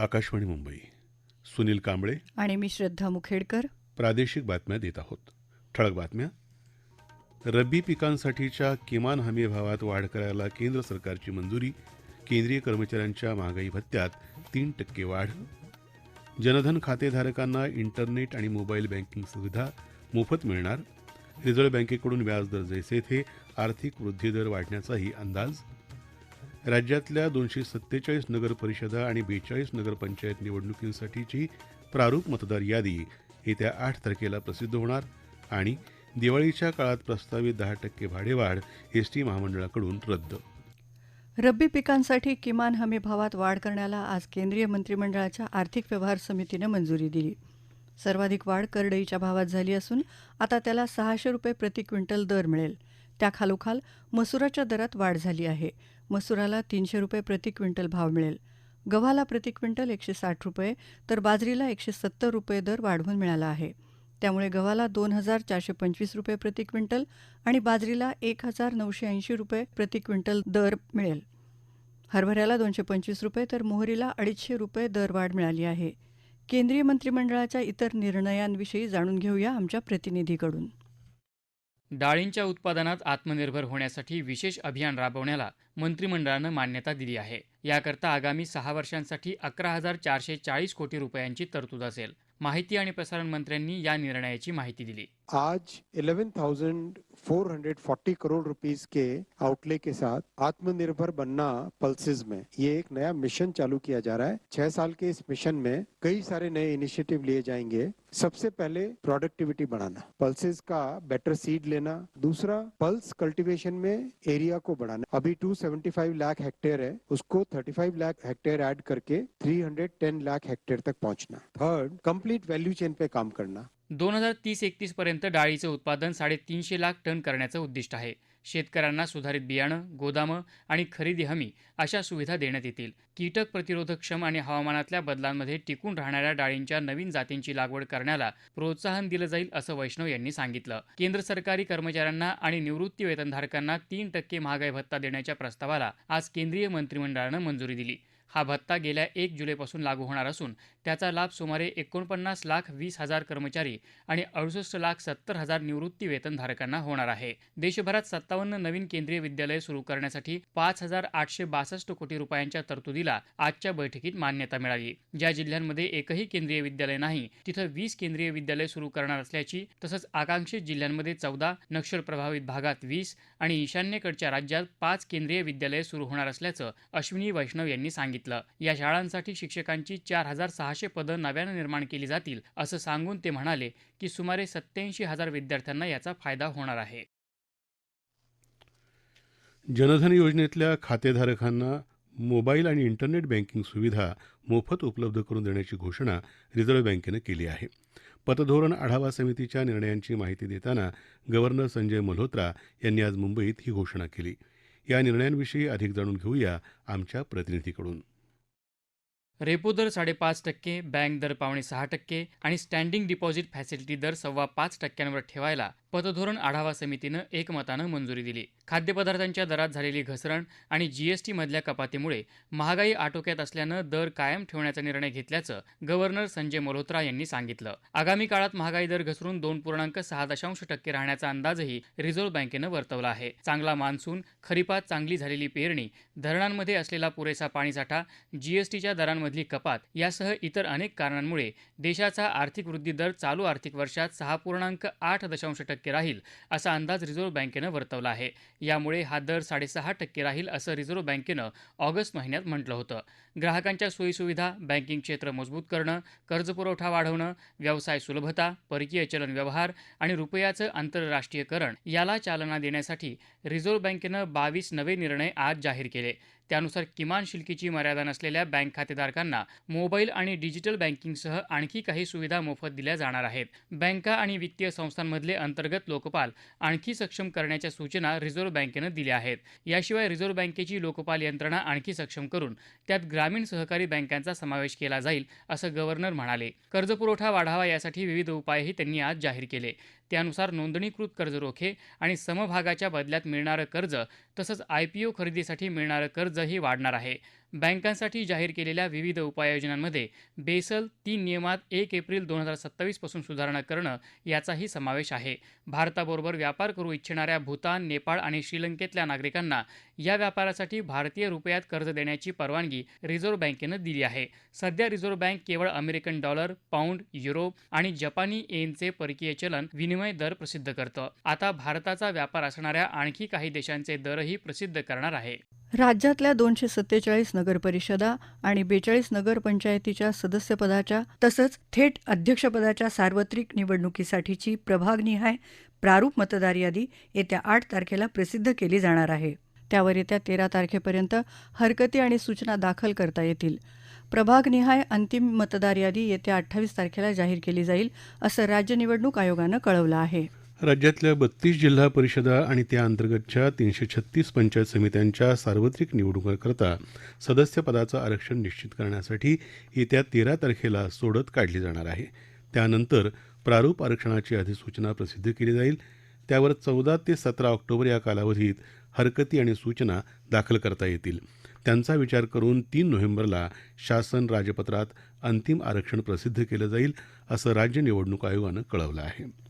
आकाशवाणी मुंबई. सुनील कांबळे. आणि मी श्रद्धा मुखेडकर. प्रादेशिक बातम्या देत आहोत. ठळक बातम्या. रब्बी पिकांसाठीच्या किमान हमी भावात वाढ करायला केंद्र सरकारची मंजुरी. केंद्रीय कर्मचाऱ्यांच्या महागाई भत्त्यात तीन टक्के वाढ. जनधन खातेधारकांना इंटरनेट आणि मोबाईल बँकिंग सुविधा मोफत मिळणार. रिझर्व्ह बँकेकडून व्याजदर जैसे थे आर्थिक वृद्धिदर वाढण्याचाही अंदाज. राज्यातल्या दोनशे सत्तेचाळीस नगरपरिषदा आणि बेचाळीस नगरपंचायत निवडणुकींसाठीची प्रारूप मतदार यादी येत्या आठ तारखेला प्रसिद्ध होणार आणि दिवाळीच्या काळात प्रस्तावित दहा टक्के भाडेवाढ एस टी महामंडळाकडून रद्द. रब्बी पिकांसाठी किमान हमी भावात वाढ करण्याला आज केंद्रीय मंत्रिमंडळाच्या आर्थिक व्यवहार समितीनं मंजुरी दिली. सर्वाधिक वाढ करडईच्या भावात झाली असून आता त्याला सहाशे रुपये प्रति क्विंटल दर मिळेल. त्याखालोखाल मसुराच्या दरात वाढ झाली आहे. मसुराला तीनशे रुपये प्रति क्विंटल भाव मिळेल. गव्हाला प्रति क्विंटल एकशे साठ रुपये तर बाजरीला एकशे सत्तर रुपये दर वाढवून मिळाला आहे. त्यामुळे गव्हाला दोन हजार चारशे पंचवीस रुपये प्रति क्विंटल आणि बाजरीला एक हजार नऊशे ऐंशी रुपये प्रति क्विंटल दर मिळेल. हरभऱ्याला दोनशे पंचवीस रुपये तर मोहरीला अडीचशे रुपये दरवाढ मिळाली आहे. केंद्रीय मंत्रिमंडळाच्या इतर निर्णयांविषयी जाणून घेऊया आमच्या प्रतिनिधीकडून. डाळींच्या उत्पादनात आत्मनिर्भर होण्यासाठी विशेष अभियान राबवण्याला मंत्रिमंडळानं मान्यता दिली आहे. याकरता आगामी सहा वर्षांसाठी अकरा हजार चारशे चाळीस कोटी रुपयांची तरतूद असेल. माहिती आणि प्रसारण मंत्र्यांनी या निर्णयाची माहिती दिली. आज 11,440 करोड़ रुपीस के आउटले के साथ आत्मनिर्भर बनना पल्सेज में ये एक नया मिशन चालू किया जा रहा है. छह साल के इस मिशन में कई सारे नए इनिशिएटिव लिए जाएंगे. सबसे पहले प्रोडक्टिविटी बढ़ाना। पल्सेस का बेटर सीड लेना। दूसरा पल्स कल्टीवेशन में एरिया को बढ़ाना। अभी 275 लाख हेक्टेयर है। उसको 35 लाख हेक्टेयर ऐड करके 310 लाख हेक्टेयर तक पहुंचना। थर्ड कंप्लीट वैल्यू चेन पे काम करना। दोन हजार तीस एकतीस पर्यंत डाळीचं उत्पादन साडेतीनशे लाख टन करण्याचं उद्दिष्ट आहे. शेतकऱ्यांना सुधारित बियाणं गोदामं आणि खरेदी हमी अशा सुविधा देण्यात येतील. कीटक प्रतिरोधक्षम आणि हवामानातल्या बदलांमध्ये टिकून राहणाऱ्या डाळींच्या नवीन जातींची लागवड करण्याला प्रोत्साहन दिलं जाईल असं वैष्णव यांनी सांगितलं. केंद्र सरकारी कर्मचाऱ्यांना आणि निवृत्ती वेतनधारकांना तीन टक्के महागाई भत्ता देण्याच्या प्रस्तावाला आज केंद्रीय मंत्रिमंडळानं मंजुरी दिली. हा भत्ता गेल्या एक जुलैपासून लागू होणार असून त्याचा लाभ सुमारे एकोणपन्नास लाख वीस हजार कर्मचारी आणि अडुसष्ट लाख सत्तर हजार निवृत्ती वेतनधारकांना होणार आहे. देशभरात सत्तावन्न नवीन केंद्रीय विद्यालय सुरू करण्यासाठी पाच हजार आठशे बासष्ट कोटी रुपयांच्या तरतुदीला आजच्या बैठकीत मान्यता मिळाली. ज्या जिल्ह्यांमध्ये एकही केंद्रीय विद्यालय नाही तिथं वीस केंद्रीय विद्यालय सुरू करणार असल्याची तसंच आकांक्षित जिल्ह्यांमध्ये चौदा नक्षल प्रभावित भागात वीस आणि ईशान्येकडच्या राज्यात पाच केंद्रीय विद्यालय सुरू होणार असल्याचं अश्विनी वैष्णव यांनी सांगितलं. या शाळांसाठी शिक्षकांची चार हजार सहाशे पदं नव्यानं निर्माण केली जातील असं सांगून ते म्हणाले की सुमारे सत्याऐंशी हजार विद्यार्थ्यांना याचा फायदा होणार आहे. जनधन योजनेतल्या खातेधारकांना मोबाईल आणि इंटरनेट बँकिंग सुविधा मोफत उपलब्ध करून देण्याची घोषणा रिझर्व्ह बँकेनं केली आहे. पतधोरण आढावा समितीच्या निर्णयांची माहिती देताना गव्हर्नर संजय मल्होत्रा यांनी आज मुंबईत ही घोषणा केली. या निर्णयांविषयी अधिक जाणून घेऊया आमच्या प्रतिनिधीकडून. रेपो दर साडेपाच टक्के बँक दर पावणे सहा टक्के आणि स्टँडिंग डिपॉझिट फॅसिलिटी दर सव्वा पाच टक्क्यांवर ठेवायला पतधोरण आढावा समितीनं एकमतानं मंजुरी दिली. खाद्यपदार्थांच्या दरात झालेली घसरण आणि जीएसटी मधल्या कपातीमुळे महागाई आटोक्यात असल्यानं दर कायम ठेवण्याचा निर्णय घेतल्याचं गव्हर्नर संजय मल्होत्रा यांनी सांगितलं. आगामी काळात महागाई दर घसरून दोन पूर्णांक सहा दशांश टक्के राहण्याचा अंदाजही रिझर्व्ह बँकेनं वर्तवला आहे. चांगला मान्सून खरीपात चांगली झालेली पेरणी धरणांमध्ये असलेला पुरेसा पाणीसाठा जीएसटीच्या दरांमधली कपात यासह इतर अनेक कारणांमुळे देशाचा आर्थिक वृद्धी दर चालू आर्थिक वर्षात सहा पूर्णांक आठ दशांश टक्के राहील असा अंदाज रिझर्व्ह बँकेनं वर्तवला आहे. यामुळे हा दर साडेसहा टक्के राहील असं रिझर्व्ह बँकेनं ऑगस्ट महिन्यात म्हटलं होतं. ग्राहकांच्या सोयीसुविधा बँकिंग क्षेत्र मजबूत करणं कर्जपुरवठा वाढवणं व्यवसाय सुलभता परकीय चलन व्यवहार आणि रुपयाचं आंतरराष्ट्रीयकरण याला चालना देण्यासाठी रिझर्व्ह बँकेनं बावीस नवे निर्णय आज जाहीर केले. त्यानुसार किमान शिल्कीची मर्यादा नसलेल्या बँक खातेधारकांना मोबाईल आणि डिजिटल बँकिंगसह आणखी काही सुविधा मोफत दिल्या जाणार आहेत. बँका आणि वित्तीय संस्थांमधले अंतर्गत लोकपाल आणखी सक्षम करण्याच्या सूचना रिझर्व्ह बँकेनं दिल्या आहेत. याशिवाय रिझर्व्ह बँकेची लोकपाल यंत्रणा आणखी सक्षम करून त्यात ग्रामीण सहकारी बँकांचा समावेश केला जाईल असं गव्हर्नर म्हणाले. कर्जपुरवठा वाढावा यासाठी विविध उपायही त्यांनी आज जाहीर केले. त्यानुसार नोंदणीकृत कर्ज रोखे आणि समभागाच्या बदल्यात मिळणारं कर्ज तसंच आय पी ओ खरेदीसाठी मिळणारं कर्जही वाढणार आहे. बँकांसाठी जाहीर केलेल्या विविध उपाययोजनांमध्ये बेसल तीन नियमात एक एप्रिल दोन हजार सत्तावीसपासून सुधारणा करणं याचाही समावेश आहे. भारताबरोबर व्यापार करू इच्छिणाऱ्या भूतान नेपाळ आणि श्रीलंकेतल्या नागरिकांना या व्यापारासाठी भारतीय रुपयात कर्ज देण्याची परवानगी रिझर्व्ह बँकेनं दिली आहे. सध्या रिझर्व्ह बँक केवळ अमेरिकन डॉलर पाऊंड युरो आणि जपानी एनचे परकीय चलन विनिमय दर प्रसिद्ध करतं. आता भारताचा व्यापार असणाऱ्या आणखी काही देशांचे दरही प्रसिद्ध करणार आहे. राज्यातल्या दोनशे सत्तेचाळीस नगरपरिषदा आणि बेचाळीस नगरपंचायतीच्या सदस्यपदाच्या तसंच थेट अध्यक्षपदाच्या सार्वत्रिक निवडणुकीसाठीची प्रभागनिहाय प्रारूप मतदार यादी येत्या आठ तारखेला प्रसिद्ध केली जाणार आहे. त्यावर येत्या तेरा तारखेपर्यंत हरकती आणि सूचना दाखल करता येतील. प्रभागनिहाय अंतिम मतदार यादी येत्या अठ्ठावीस तारखेला जाहीर केली जाईल असं राज्य निवडणूक आयोगानं कळवलं आहे. राज्यातल्या बत्तीस जिल्हा परिषदा आणि त्या अंतर्गतच्या तीनशे छत्तीस पंचायत समित्यांच्या सार्वत्रिक निवडणुकांकरता सदस्यपदाचं आरक्षण निश्चित करण्यासाठी येत्या तेरा तारखेला सोडत काढली जाणार आहे. त्यानंतर प्रारूप आरक्षणाची अधिसूचना प्रसिद्ध केली जाईल. त्यावर चौदा ते सतरा ऑक्टोबर या कालावधीत हरकती आणि सूचना दाखल करता येतील. त्यांचा विचार करून तीन नोव्हेंबरला शासन राजपत्रात अंतिम आरक्षण प्रसिद्ध केलं जाईल असं राज्य निवडणूक आयोगानं कळवलं आहे.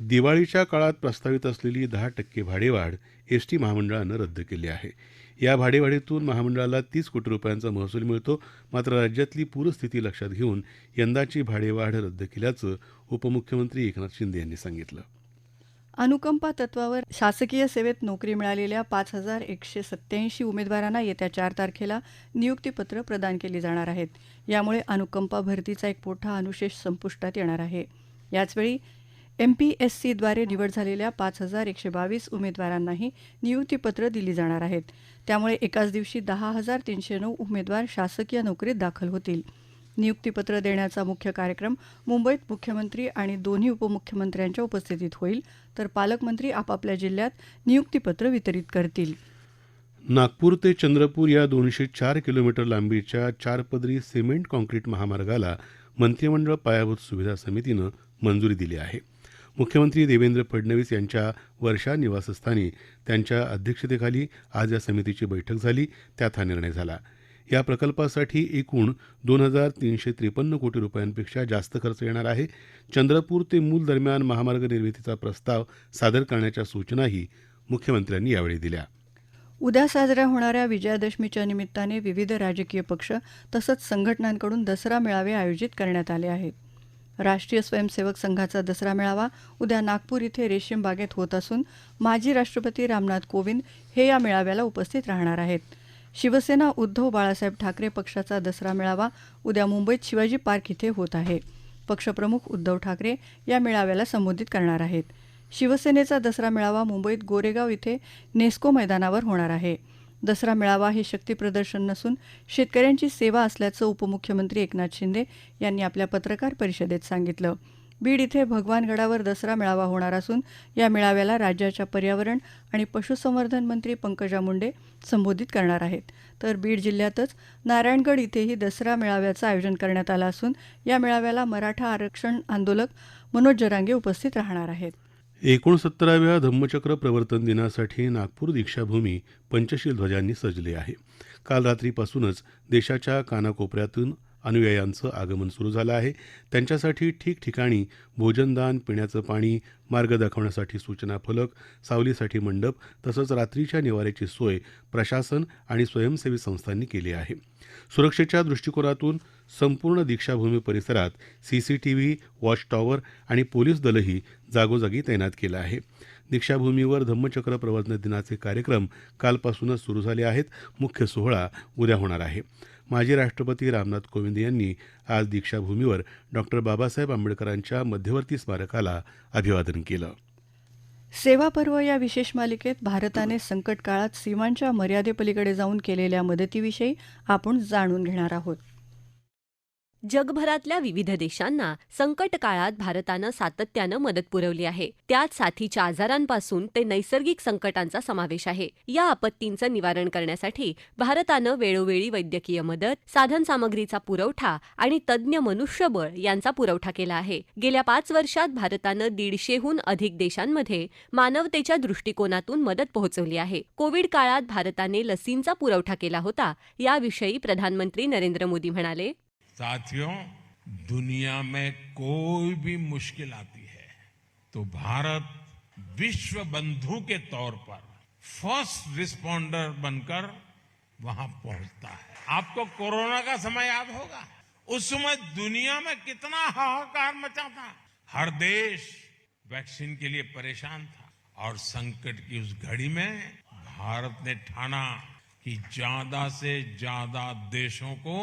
दिवाळीच्या काळात प्रस्तावित असलेली दहा टक्के भाडेवाढ एस टी महामंडळानं रद्द केली आहे. या भाडेवाढीतून महामंडळाला तीस कोटी रुपयांचा महसूल मिळतो मात्र राज्यातली पूरस्थिती लक्षात घेऊन यंदाची भाडेवाढ रद्द केल्याचं उपमुख्यमंत्री एकनाथ शिंदे यांनी सांगितलं. अनुकंपा तत्वावर शासकीय सेवेत नोकरी मिळालेल्या पाच हजार एकशे सत्याऐंशी उमेदवारांना येत्या चार तारखेला नियुक्तीपत्र प्रदान केली जाणार आहेत. यामुळे अनुकंपा भरतीचा एक मोठा अनुशेष संपुष्टात येणार आहे. याचवेळी एमपीएससीद्वारे निवड झालेल्या पाच हजार एकशे बावीस उमेदवारांनाही नियुक्तीपत्र दिली जाणार आहेत. त्यामुळे एकाच दिवशी दहा हजार तीनशे नऊ उमेदवार शासकीय नोकरीत दाखल होतील. नियुक्तीपत्र देण्याचा मुख्य कार्यक्रम मुंबईत मुख्यमंत्री आणि दोन्ही उपमुख्यमंत्र्यांच्या उपस्थितीत होईल तर पालकमंत्री आपापल्या जिल्ह्यात नियुक्तीपत्र वितरित करतील. नागपूर ते चंद्रपूर या दोनशे चार किलोमीटर लांबीच्या चारपदरी सिमेंट कॉन्क्रीट महामार्गाला मंत्रिमंडळ पायाभूत सुविधा समितीनं मंजुरी दिली आहे. मुख्यमंत्री देवेंद्र फडणवीस यांच्या वर्षा निवासस्थानी त्यांच्या अध्यक्षतेखाली आज या समितीची बैठक झाली. त्यात हा निर्णय झाला. या प्रकल्पासाठी एकूण दोन हजार तीनशे त्रेपन्न कोटी रुपयांपेक्षा जास्त खर्च येणार आहे. चंद्रपूर ते मूल दरम्यान महामार्ग निर्मितीचा प्रस्ताव सादर करण्याच्या सूचनाही मुख्यमंत्र्यांनी यावेळी दिल्या. उद्या साजऱ्या होणाऱ्या विजयादशमीच्या निमित्ताने विविध राजकीय पक्ष तसंच संघटनांकडून दसरा मेळावे आयोजित करण्यात आले आहेत. राष्ट्रीय स्वयंसेवक संघाचा दसरा मेळावा उद्या नागपूर इथे रेशीम बागेत होत असून माजी राष्ट्रपती रामनाथ कोविंद हे या मेळाव्याला उपस्थित राहणार आहेत. शिवसेना उद्धव बाळासाहेब ठाकरे पक्षाचा दसरा मेळावा उद्या मुंबईत शिवाजी पार्क इथे होत आहे. पक्षप्रमुख उद्धव ठाकरे या मेळाव्याला संबोधित करणार आहेत. शिवसेनेचा दसरा मेळावा मुंबईत गोरेगाव इथे नेस्को मैदानावर होणार आहे. दसरा मेळावा हे शक्तीप्रदर्शन नसून शेतकऱ्यांची सेवा असल्याचं उपमुख्यमंत्री एकनाथ शिंदे यांनी आपल्या पत्रकार परिषदेत सांगितलं. बीड इथे भगवानगडावर दसरा मेळावा होणार असून या मेळाव्याला राज्याच्या पर्यावरण आणि पशुसंवर्धन मंत्री पंकजा मुंडे संबोधित करणार आहेत. तर बीड जिल्ह्यातच नारायणगड इथेही दसरा मेळाव्याचं आयोजन करण्यात आलं असून या मेळाव्याला मराठा आरक्षण आंदोलक मनोज जरांगे उपस्थित राहणार आहेत. एकोणसत्तराव्या धम्मचक्र प्रवर्तन दिनासाठी नागपूर दीक्षाभूमी पंचशील ध्वजांनी सजली आहे. काल रात्रीपासूनच देशाच्या कानाकोपऱ्यातून अनुयायांचं आगमन सुरू झालं आहे. त्यांच्यासाठी ठिकठिकाणी भोजनदान पिण्याचं पाणी मार्ग दाखवण्यासाठी सूचना फलक सावलीसाठी मंडप तसंच रात्रीच्या निवाऱ्याची सोय प्रशासन आणि स्वयंसेवी संस्थांनी केली आहे. सुरक्षेच्या दृष्टिकोनातून संपूर्ण दीक्षाभूमी परिसरात सीसीटीव्ही वॉच टॉवर आणि पोलीस दलही जागोजागी तैनात केलं आहे. दीक्षाभूमीवर धम्मचक्र प्रवर्तन दिनाचे कार्यक्रम कालपासूनच सुरू झाले आहेत. मुख्य सोहळा उद्या होणार आहे. माजी राष्ट्रपती रामनाथ कोविंद यांनी आज दीक्षाभूमीवर डॉक्टर बाबासाहेब आंबेडकरांच्या मध्यवर्ती स्मारकाला अभिवादन केलं. सेवा पर्व या विशेष मालिकेत भारताने संकट काळात सीमांच्या मर्यादेपलीकडे जाऊन केलेल्या मदतीविषयी आपण जाणून घेणार आहोत. जगभरातल्या विविध देशांना संकट काळात भारतानं सातत्यानं मदत पुरवली आहे. त्यात साथीच्या आजारांपासून ते नैसर्गिक संकटांचा समावेश आहे. या आपत्तींचं निवारण करण्यासाठी भारतानं वेळोवेळी वैद्यकीय मदत साधनसामग्रीचा पुरवठा आणि तज्ज्ञ मनुष्यबळ यांचा पुरवठा केला आहे. गेल्या पाच वर्षात भारतानं दीडशेहून अधिक देशांमध्ये मानवतेच्या दृष्टिकोनातून मदत पोहोचवली आहे. कोविड काळात भारताने लसींचा पुरवठा केला होता याविषयी प्रधानमंत्री नरेंद्र मोदी म्हणाले. साथियों, दुनिया में कोई भी मुश्किल आती है तो भारत विश्व बंधु के तौर पर फ़र्स्ट रिस्पॉन्डर बनकर वहाँ पहुँचता है। आपको कोरोना का समय याद होगा? उस समय दुनिया में कितना हाहाकार मचा था। हर देश वैक्सीन के लिए परेशान था और संकट की उस घड़ी में भारत ने ठाना कि ज़्यादा से ज़्यादा देशों को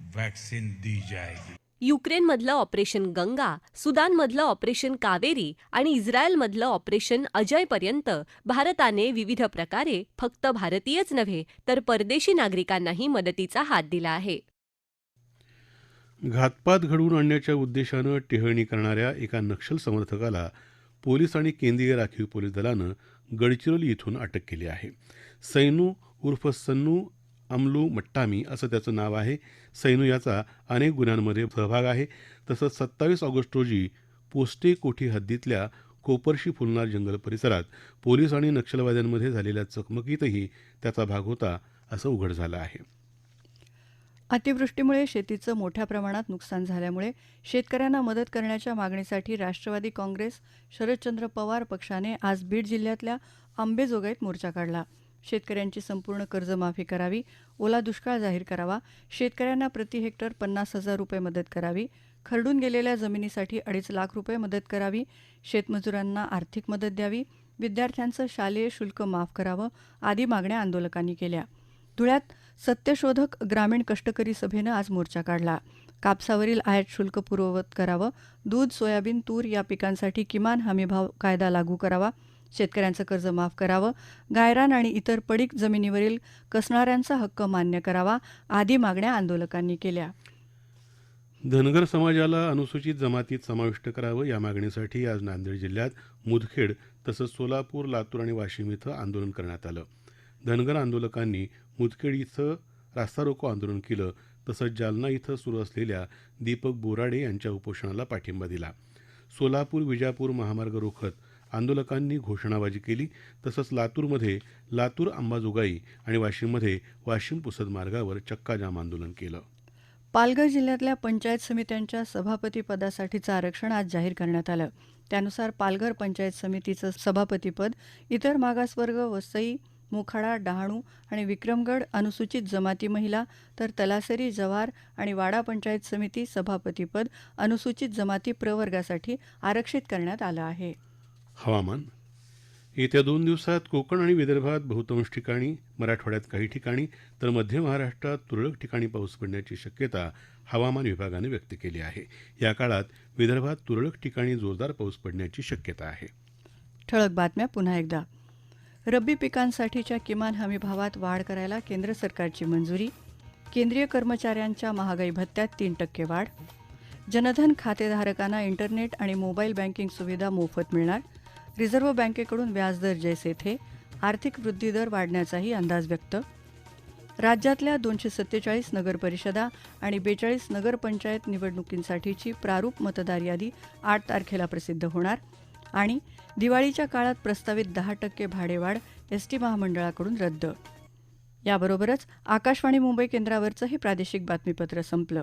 वैक्सीन दी जाएगी. युक्रेनमधलं ऑपरेशन गंगा सुदानमधलं ऑपरेशन कावेरी आणि इस्रायलमधलं ऑपरेशन अजयपर्यंत भारताने विविध प्रकारे फक्त भारतीयच नव्हे तर परदेशी नागरिकांनाही मदतीचा हात दिला आहे. घातपात घडवून आणण्याच्या उद्देशानं टेहळणी करणाऱ्या एका नक्षल समर्थकाला पोलीस आणि केंद्रीय राखीव पोलीस दलानं गडचिरोली इथून अटक केली आहे. सैनू उर्फ सन्नू अमलू मट्टामी असं त्याचं नाव आहे. सैनू याचा अनेक गुन्ह्यांमध्ये सहभाग आहे. तसंच सत्तावीस ऑगस्ट रोजी पोस्टे कोठी हद्दीतल्या कोपरशी फुलणार जंगल परिसरात पोलीस आणि नक्षलवाद्यांमध्ये झालेल्या चकमकीतही त्याचा भाग होता असं उघड झालं आहे. अतिवृष्टीमुळे शेतीचं मोठ्या प्रमाणात नुकसान झाल्यामुळे शेतकऱ्यांना मदत करण्याच्या मागणीसाठी राष्ट्रवादी काँग्रेस शरदचंद्र पवार पक्षाने आज बीड जिल्ह्यातल्या आंबेजोगाईत मोर्चा काढला. शेतकऱ्यांची संपूर्ण कर्जमाफी करावी. ओला दुष्काळ जाहीर करावा. शेतकऱ्यांना प्रति हेक्टर पन्नास हजार रुपये मदत करावी. खरडून गेलेल्या जमिनीसाठी अडीच लाख रुपये मदत करावी. शेतमजुरांना आर्थिक मदत द्यावी. विद्यार्थ्यांचं शालेय शुल्क माफ करावं आदी मागण्या आंदोलकांनी केल्या. धुळ्यात सत्यशोधक ग्रामीण कष्टकरी सभेनं आज मोर्चा काढला. कापसावरील आयात शुल्क पूर्ववत करावं. दूध सोयाबीन तूर या पिकांसाठी किमान हमीभाव कायदा लागू करावा. शेतकऱ्यांचं कर्ज माफ करावं गायरान आणि इतर पडीक जमिनीवरील कसणाऱ्यांचा हक्क मान्य करावा आदी मागण्या आंदोलकांनी केल्या. धनगर समाजाला अनुसूचित जमातीत समाविष्ट करावं या मागणीसाठी आज नांदेड जिल्ह्यात मुदखेड तसंच सोलापूर लातूर आणि वाशिम इथं आंदोलन करण्यात आलं. धनगर आंदोलकांनी मुदखेड इथं रास्ता रोको आंदोलन केलं तसंच जालना इथं सुरू असलेल्या दीपक बोराडे यांच्या उपोषणाला पाठिंबा दिला. सोलापूर विजापूर महामार्ग रोखत आंदोलकांनी घोषणाबाजी केली. तसंच लातूरमध्ये लातूर अंबाजोगाई आणि वाशिममध्ये वाशिम पुसद मार्गावर चक्काजाम आंदोलन केलं. पालघर जिल्ह्यातल्या पंचायत समित्यांच्या सभापतीपदासाठीचं आरक्षण आज जाहीर करण्यात आलं. त्यानुसार पालघर पंचायत समितीचं सभापतीपद इतर मागासवर्ग वसई मोखाडा डहाणू आणि विक्रमगड अनुसूचित जमाती महिला तर तलासरी जव्हार आणि वाडा पंचायत समिती सभापतीपद अनुसूचित जमाती प्रवर्गासाठी आरक्षित करण्यात आलं आहे. हवामान. येत्या दोन दिवसात कोकण आणि विदर्भात बहुतांश ठिकाणी मराठवाड्यात काही ठिकाणी तर मध्य महाराष्ट्रात तुरळक ठिकाणी पाऊस पडण्याची शक्यता हवामान विभागानं व्यक्त केली आहे. या काळात विदर्भात तुरळक ठिकाणी जोरदार पाऊस पडण्याची शक्यता आहे. ठळक बातम्या पुन्हा एकदा. रब्बी पिकांसाठीच्या किमान हमी भावात वाढ करायला केंद्र सरकारची मंजुरी. केंद्रीय कर्मचाऱ्यांच्या महागाई भत्त्यात तीन टक्के वाढ. जनधन खातेधारकांना इंटरनेट आणि मोबाईल बँकिंग सुविधा मोफत मिळणार. रिझर्व्ह बँकेकडून व्याजदर जैसे थे आर्थिक वृद्धिदर वाढण्याचाही अंदाज व्यक्त. राज्यातल्या दोनशे सत्तेचाळीस नगरपरिषदा आणि बेचाळीस नगरपंचायत निवडणुकींसाठीची प्रारूप मतदार यादी आठ तारखेला प्रसिद्ध होणार आणि दिवाळीच्या काळात प्रस्तावित दहा टक्के भाडेवाढ एस टी महामंडळाकडून रद्द. याबरोबरच आकाशवाणी मुंबई केंद्रावरचं हे प्रादेशिक बातमीपत्र संपलं.